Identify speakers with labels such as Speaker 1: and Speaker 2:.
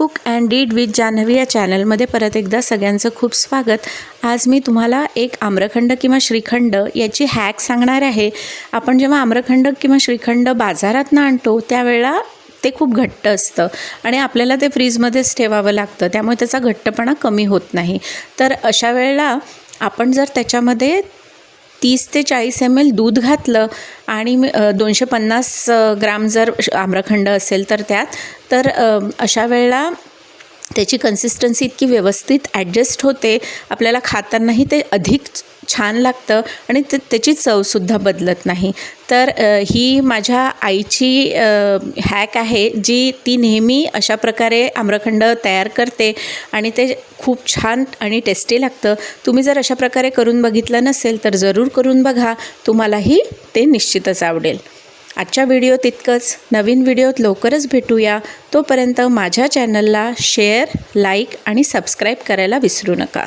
Speaker 1: Cook and deed with Janhvi या चॅनलमध्ये परत एकदा सगळ्यांचं खूप स्वागत. आज मी तुम्हाला एक आम्रखंड किंवा श्रीखंड याची हॅक सांगणार आहे. आपण जेव्हा आम्रखंड किंवा श्रीखंड बाजारातनं आणतो त्यावेळेला ते खूप घट्ट असतं आणि आपल्याला ते फ्रीजमध्येच ठेवावं लागतं. त्यामुळे त्याचा घट्टपणा कमी होत नाही. तर अशा वेळेला आपण जर त्याच्यामध्ये तीस ते चाळीस एम एल दूध घातलं आणि मी- दोनशे पन्नास ग्राम जर श- आम्रखंड असेल तर त्यात तर अशा वेळेला त्याची कन्सिस्टन्सी इतकी व्यवस्थित ॲडजस्ट होते. आपल्याला खातानाही ते अधिक छान लागतं आणि ते त्याची चवसुद्धा बदलत नाही. तर ही माझ्या आईची हॅक आहे जी ती नेहमी अशा प्रकारे आम्रखंड तयार करते आणि ते खूप छान आणि टेस्टी लागतं. तुम्ही जर अशा प्रकारे करून बघितलं नसेल तर जरूर करून बघा. तुम्हालाही ते निश्चितच आवडेल. आजच्या व्हिडिओ तितकंच. नवीन व्हिडिओत लवकरच भेटूया. तोपर्यंत माझ्या चॅनलला शेअर लाईक आणि सबस्क्राईब करायला विसरू नका.